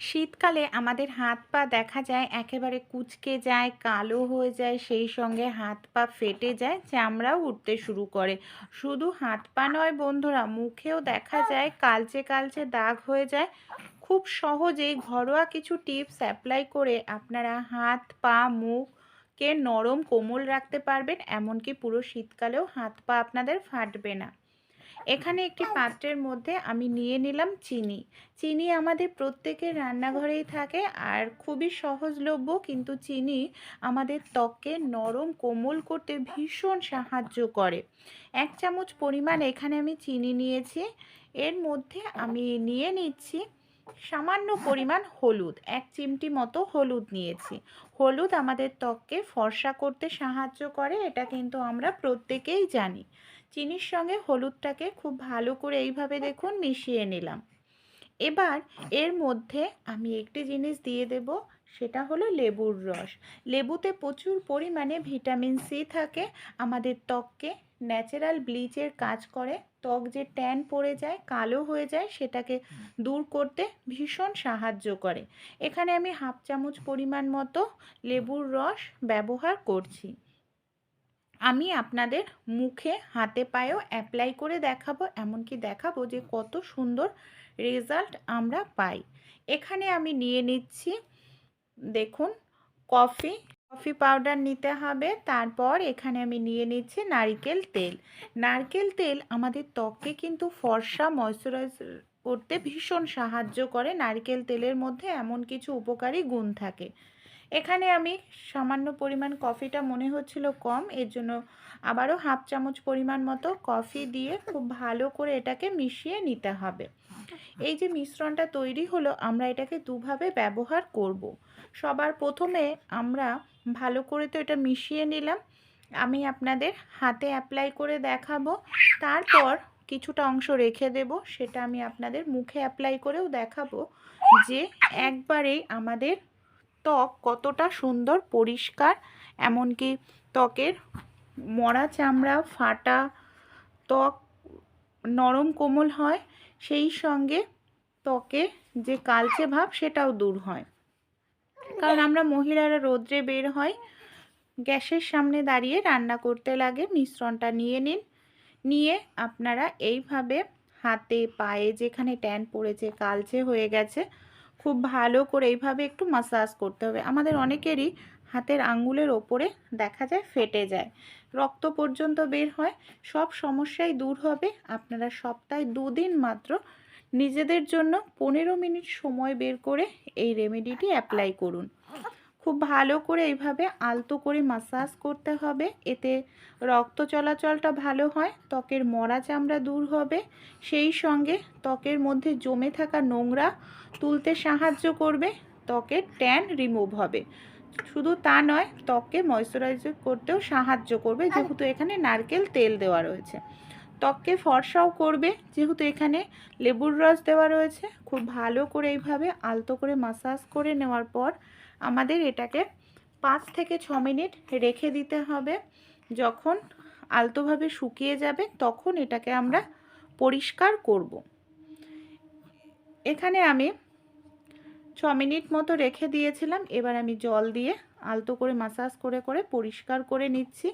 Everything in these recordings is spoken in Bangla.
শীতকালে আমাদের হাত পা দেখা যায় একেবারে কুচকে যায়, কালো হয়ে যায়, সেই সঙ্গে হাত পা ফেটে যায় চামড়াও উঠতে শুরু করে। শুধু হাত পা নয় বন্ধুরা, মুখেও দেখা যায়, কালচে কালচে দাগ হয়ে যায়। খুব সহজেই ঘরোয়া কিছু টিপস অ্যাপ্লাই করে আপনারা হাত পা, মুখকে নরম কোমল রাখতে পারবেন, এমনকি পুরো শীতকালেও হাত পা আপনাদের ফাটবে না। এখানে একটি পাত্রের মধ্যে আমি নিয়ে নিলাম চিনি। চিনি আমাদের প্রত্যেকের রান্নাঘরেই থাকে আর খুবই সহজলভ্য, কিন্তু চিনি আমাদের ত্বককে নরম, কোমল করতে ভীষণ সাহায্য করে। এক চামচ পরিমাণ এখানে আমি চিনি নিয়েছি। এর মধ্যে আমি নিয়ে নিচ্ছি সামান্য পরিমাণ হলুদ, এক চিমটি মতো হলুদ নিয়েছি। হলুদ আমাদের ত্বককে ফর্সা করতে সাহায্য করে, এটা কিন্তু আমরা প্রত্যেকেই জানি। চিনির সঙ্গে হলুদটাকে খুব ভালো করে এইভাবে দেখুন মিশিয়ে নিলাম। এবার এর মধ্যে আমি একটি জিনিস দিয়ে দেব, সেটা হলো লেবুর রস। লেবুতে প্রচুর পরিমাণে ভিটামিন সি থাকে, আমাদের ত্বককে ন্যাচারাল ব্লিচের কাজ করে। ত্বক যে ট্যান পড়ে যায়, কালো হয়ে যায়, সেটাকে দূর করতে ভীষণ সাহায্য করে। এখানে আমি হাফ চামচ পরিমাণ মতো লেবুর রস ব্যবহার করছি। আমি আপনাদের মুখে, হাতে, পায়েও অ্যাপ্লাই করে দেখাবো, এমনকি দেখাবো যে কত সুন্দর রেজাল্ট আমরা পাই। এখানে আমি নিয়ে নিচ্ছি, দেখুন কফি কফি পাউডার নিতে হবে। তারপর এখানে আমি নিয়ে নিচ্ছি নারকেল তেল। নারকেল তেল আমাদের ত্বককে কিন্তু ফর্সা ময়শ্চারাইজ করতে ভীষণ সাহায্য করে। নারকেল তেলের মধ্যে এমন কিছু উপকারী গুণ থাকে। এখানে আমি সামান্য পরিমাণ কফিটা মনে হচ্ছিল কম, এর জন্য আবারও হাফ চামচ পরিমাণ মতো কফি দিয়ে খুব ভালো করে এটাকে মিশিয়ে নিতে হবে এই যে মিশ্রণটা তৈরি হলো, আমরা এটাকে দুভাবে ব্যবহার করব। সবার প্রথমে আমরা ভালো করে তো এটা মিশিয়ে নিলাম, আমি আপনাদের হাতে অ্যাপ্লাই করে দেখাবো তারপর কিছুটা অংশ রেখে দেব, সেটা আমি আপনাদের মুখে অ্যাপ্লাই করেও দেখাবো যে একবারেই আমাদের ত্বক কতটা সুন্দর, পরিষ্কার, এমনকি ত্বকের মরা চামড়া, ফাটা ত্বক নরম কোমল হয়, সেই সঙ্গে ত্বকে যে কালচে ভাব সেটাও দূর হয়। কারণ আমরা মহিলারা রোদ্রে বের হয় গ্যাসের সামনে দাঁড়িয়ে রান্না করতে লাগে, মিশ্রণটা নিয়ে নিন। নিয়ে আপনারা এইভাবে হাতে, পায়ে যেখানে ট্যান পড়েছে, কালচে হয়ে গেছে খুব ভালো করে এইভাবে একটু মাসাজ করতে হবে। আমাদের অনেকেরই হাতের আঙ্গুলের ওপরে দেখা যায় ফেটে যায়। রক্ত পর্যন্ত বের হয়, সব সমস্যাই দূর হবে। আপনারা সপ্তাহে দুদিন মাত্র নিজেদের জন্য পনেরো মিনিট সময় বের করে এই রেমেডিটি অ্যাপ্লাই করুন। খুব ভালো করে এইভাবে আলতো করে মাসাজ করতে হবে। এতে রক্ত চলাচলটা ভালো হয় ত্বকের মরা চামড়া দূর হবে। সেই সঙ্গে ত্বকের মধ্যে জমে থাকা নোংরা তুলতে সাহায্য করবে ত্বকের ট্যান রিমুভ হবে। শুধু তা নয় ত্বককে ময়শ্চারাইজ করতেও সাহায্য করবে যেহেতু এখানে নারকেল তেল দেওয়া রয়েছে। ত্বককে ফর্সাও করবে, যেহেতু এখানে লেবুর রস দেওয়া রয়েছে, খুব ভালো করে এইভাবে আলতো করে মাসাজ করে নেওয়ার পর আমাদের এটাকে পাঁচ থেকে ছ মিনিট রেখে দিতে হবে। যখন আলতোভাবে শুকিয়ে যাবে, তখন এটাকে আমরা পরিষ্কার করব। এখানে আমি ছ মিনিট মতো রেখে দিয়েছিলাম, এবার আমি জল দিয়ে আলতো করে মাসাজ করে করে পরিষ্কার করে নিচ্ছি।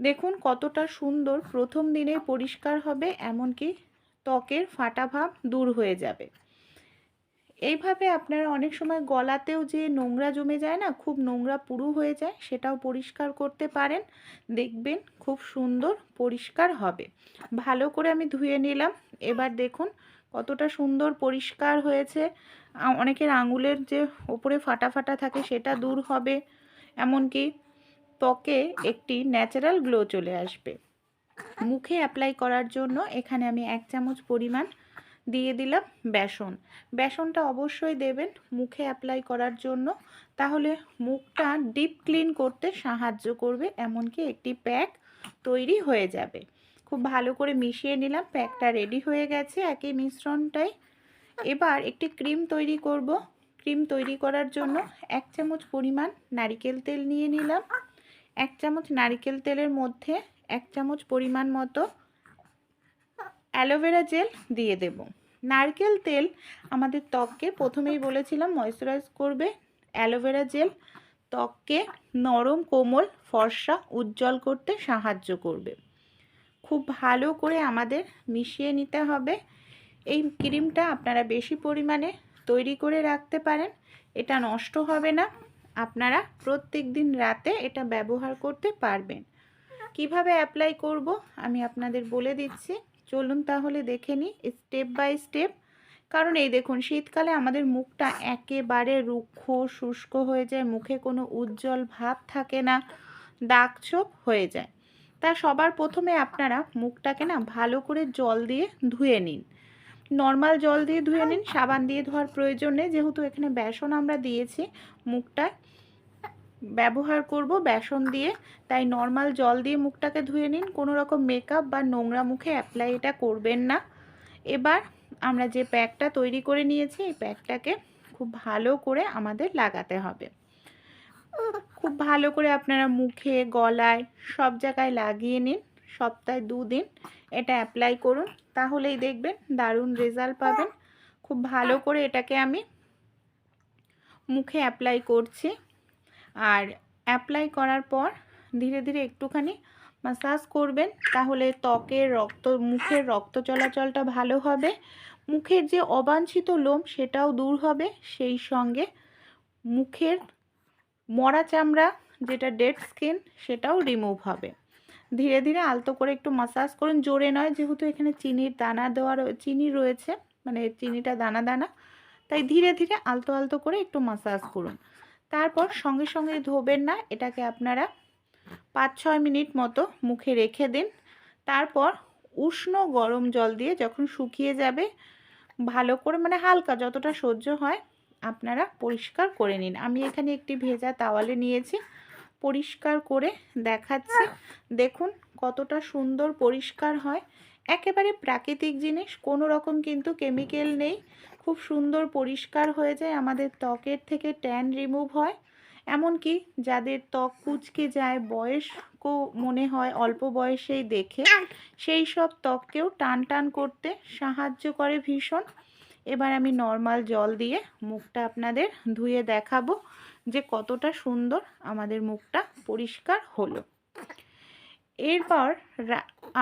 দেখুন কতটা সুন্দর প্রথম দিনে পরিষ্কার হবে, এমনকি ত্বকের ফাটা ভাব দূর হয়ে যাবে। এইভাবে আপনারা অনেক সময় গলাতেও যে নোংরা জমে যায় না, খুব নোংরা পুরু হয়ে যায়, সেটাও পরিষ্কার করতে পারেন। দেখবেন খুব সুন্দর পরিষ্কার হবে। ভালো করে আমি ধুয়ে নিলাম। এবার দেখুন কতটা সুন্দর পরিষ্কার হয়েছে। অনেকের আঙুলের যে ওপরে ফাটা ফাটা থাকে, সেটা দূর হবে। এমনকি ত্বকে একটি ন্যাচারাল গ্লো চলে আসবে। মুখে অ্যাপ্লাই করার জন্য এখানে আমি এক চামচ পরিমাণ দিয়ে দিলাম বেসন। বেসনটা অবশ্যই দেবেন মুখে অ্যাপ্লাই করার জন্য। তাহলে মুখটা ডিপ ক্লিন করতে সাহায্য করবে, এমনকি একটি প্যাক তৈরি হয়ে যাবে। খুব ভালো করে মিশিয়ে নিলাম প্যাকটা রেডি হয়ে গেছে একই মিশ্রণটাই এবার একটি ক্রিম তৈরি করব। ক্রিম তৈরি করার জন্য এক চামচ পরিমাণ নারিকেল তেল নিয়ে নিলাম। এক চামচ নারিকেল তেলের মধ্যে এক চামচ পরিমাণ মতো অ্যালোভেরা জেল দিয়ে দেব। নারকেল তেল আমাদের ত্বককে প্রথমেই বলেছিলাম ময়শ্চারাইজ করবে। অ্যালোভেরা জেল ত্বককে নরম, কোমল, ফর্সা, উজ্জ্বল করতে সাহায্য করবে। খুব ভালো করে আমাদের মিশিয়ে নিতে হবে। এই ক্রিমটা আপনারা বেশি পরিমাণে তৈরি করে রাখতে পারেন। এটা নষ্ট হবে না। আপনারা প্রত্যেক দিন রাতে এটা ব্যবহার করতে পারবেন। কীভাবে অ্যাপ্লাই করব আমি আপনাদের বলে দিচ্ছি। চলুন তাহলে দেখে নিই স্টেপ বাই স্টেপ কারণ এই দেখুন, শীতকালে আমাদের মুখটা একেবারে রুক্ষ, শুষ্ক হয়ে যায়, মুখে কোনো উজ্জ্বল ভাব থাকে না, দাগ ছোপ হয়ে যায়। তা সবার প্রথমে আপনারা মুখটাকে না ভালো করে জল দিয়ে ধুয়ে নিন। নর্মাল জল দিয়ে ধুয়ে নিন, সাবান দিয়ে ধোয়ার প্রয়োজন নেই। যেহেতু এখানে বেসন আমরা দিয়েছি মুখটায় ব্যবহার করব বেসন দিয়ে। তাই নর্মাল জল দিয়ে মুখটাকে ধুয়ে নিন। কোনো রকম মেকআপ বা নোংরা মুখে অ্যাপ্লাই এটা করবেন না। এবার আমরা যে প্যাকটা তৈরি করে নিয়েছি, এই প্যাকটাকে খুব ভালো করে আমাদের লাগাতে হবে। খুব ভালো করে আপনারা মুখে, গলায় সব জায়গায় লাগিয়ে নিন। সপ্তাহে দুদিন এটা অ্যাপ্লাই করুন। তাহলেই দেখবেন দারুণ রেজাল্ট পাবেন। খুব ভালো করে এটাকে আমি মুখে অ্যাপ্লাই করছি। আর অ্যাপ্লাই করার পর ধীরে ধীরে একটুখানি মাসাজ করবেন, তাহলে ত্বকের রক্ত, মুখের রক্ত চলাচলটা ভালো হবে। মুখের যে অবাঞ্ছিত লোম সেটাও দূর হবে। সেই সঙ্গে মুখের মরা চামড়া যেটা ডেড স্কিন সেটাও রিমুভ হবে। ধীরে ধীরে আলতো করে একটু মাসাজ করুন। জোরে নয়, যেহেতু এখানে চিনির দানা দেওয়া চিনি রয়েছে মানে চিনিটা দানা দানা। তাই ধীরে ধীরে আলতো আলতো করে একটু মাসাজ করুন। তারপর সঙ্গে সঙ্গে ধোবেন না, এটাকে আপনারা পাঁচ ছয় মিনিট মতো মুখে রেখে দিন। তারপর উষ্ণ গরম জল দিয়ে যখন শুকিয়ে যাবে, ভালো করে মানে হালকা যতটা সহ্য হয়, আপনারা পরিষ্কার করে নিন। আমি এখানে একটি ভেজা তাওয়ালে নিয়েছি। পরিষ্কার করে দেখাচ্ছি। দেখুন কতটা সুন্দর পরিষ্কার হয়। একেবারে প্রাকৃতিক জিনিস, কোনো রকম কিন্তু কেমিক্যাল নেই। খুব সুন্দর পরিষ্কার হয়ে যায়, আমাদের ত্বকের থেকে ট্যান রিমুভ হয়। এমনকি যাদের ত্বক কুচকে যায়, বয়স্ক মনে হয়, অল্প বয়সেই দেখে, সেই সব ত্বককেও টান টান করতে সাহায্য করে ভীষণ। এবার আমি নর্মাল জল দিয়ে মুখটা আপনাদের ধুয়ে দেখাবো যে কতটা সুন্দর আমাদের মুখটা পরিষ্কার হলো। এরপর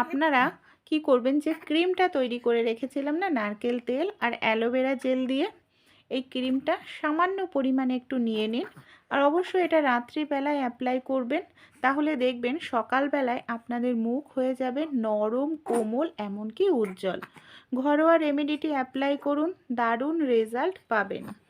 আপনারা কি করবেন যে ক্রিমটা তৈরি করে রেখেছিলাম না, নারকেল তেল আর অ্যালোভেরা জেল দিয়ে এই ক্রিমটা সামান্য পরিমাণে একটু নিয়ে নিন। আর অবশ্যই এটা রাত্রিবেলায় অ্যাপ্লাই করবেন, তাহলে দেখবেন সকালবেলায় আপনাদের মুখ হয়ে যাবে নরম, কোমল, এমনকি উজ্জ্বল। ঘরোয়া রেমেডিটি অ্যাপ্লাই করুন দারুণ রেজাল্ট পাবেন।